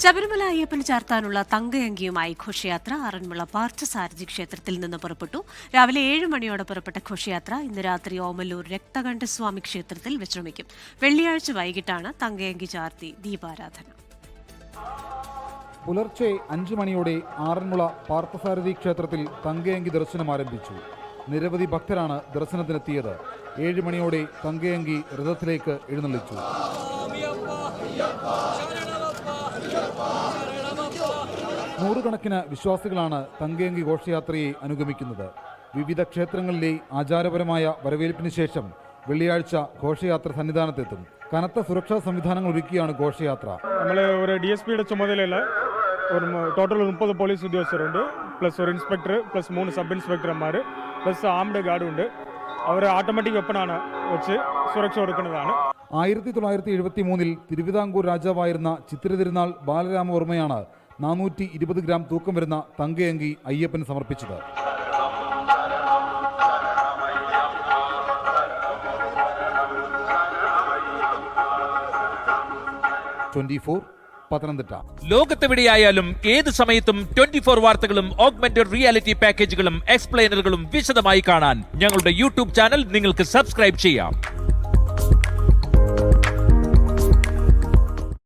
ശബരിമല അയ്യപ്പന് ചാർത്താനുള്ള തങ്കയങ്കിയുമായി ഘോഷയാത്ര. ആറന്മുള പാർത്ഥസാരഥി ക്ഷേത്രത്തിൽ നിന്ന് പുറപ്പെട്ടു. രാവിലെ ഏഴ് മണിയോടെ പുറപ്പെട്ട ഘോഷയാത്ര ഇന്ന് രാത്രി ഓമല്ലൂർ രക്തകണ്ഠസ്വാമി ക്ഷേത്രത്തിൽ വിശ്രമിക്കും. വെള്ളിയാഴ്ച വൈകിട്ടാണ് തങ്കയങ്കി ചാർത്തി ദീപാരാധന. പുലർച്ചെ അഞ്ചു മണിയോടെ ആറന്മുള പാർത്ഥസാരഥി ക്ഷേത്രത്തിൽ തങ്കയങ്കി ദർശനം ആരംഭിച്ചു. നിരവധി ഭക്തരാണ് ദർശനത്തിനെത്തിയത്. ഏഴ് മണിയോടെ തങ്കയങ്കി രഥത്തിലേക്ക് എഴുന്നള്ളിച്ചു. നൂറുകണക്കിന് വിശ്വാസികളാണ് തങ്കയങ്കി ഘോഷയാത്രയെ അനുഗമിക്കുന്നത്. വിവിധ ക്ഷേത്രങ്ങളിലെ ആചാരപരമായ വരവേൽപ്പിന് ശേഷം വെള്ളിയാഴ്ച ഘോഷയാത്ര സന്നിധാനത്തെത്തും. കനത്ത സുരക്ഷാ സംവിധാനങ്ങൾ ഒരുക്കിയാണ് ഘോഷയാത്ര. നമ്മൾ ഒരു ഡി എസ് പിയുടെ ചുമതലയിൽ ഒരു ടോട്ടൽ മുപ്പത് പോലീസ് ഉദ്യോഗസ്ഥരുണ്ട്. പ്ലസ് ഒരു ഇൻസ്പെക്ടർ പ്ലസ് മൂന്ന് സബ് ഇൻസ്പെക്ടർമാർ പ്ലസ് ആംഡ് ഗാർഡും ഉണ്ട്. അവർ ഓട്ടോമാറ്റിക് വെപ്പണാണ് വെച്ച് സുരക്ഷ കൊടുക്കുന്നതാണ് ആയിരത്തി തൊള്ളായിരത്തി എഴുപത്തി മൂന്നിൽ തിരുവിതാംകൂർ രാജാവായിരുന്ന ചിത്രതിരുനാൾ ബാലരാമവർമ്മയാണ് നാനൂറ്റി ഇരുപത് ഗ്രാം തൂക്കം വരുന്ന തങ്കയങ്കി അയ്യപ്പന് സമർപ്പിച്ചത്. ലോകത്തെവിടെയായാലും ഏത് സമയത്തും ട്വന്റി ഫോർ വാർത്തകളും ഓഗ്മെന്റഡ് റിയാലിറ്റി പാക്കേജുകളും എക്സ്പ്ലെയിനറുകളും വിശദമായി കാണാൻ ഞങ്ങളുടെ യൂട്യൂബ് ചാനൽ നിങ്ങൾക്ക് സബ്സ്ക്രൈബ് ചെയ്യാം.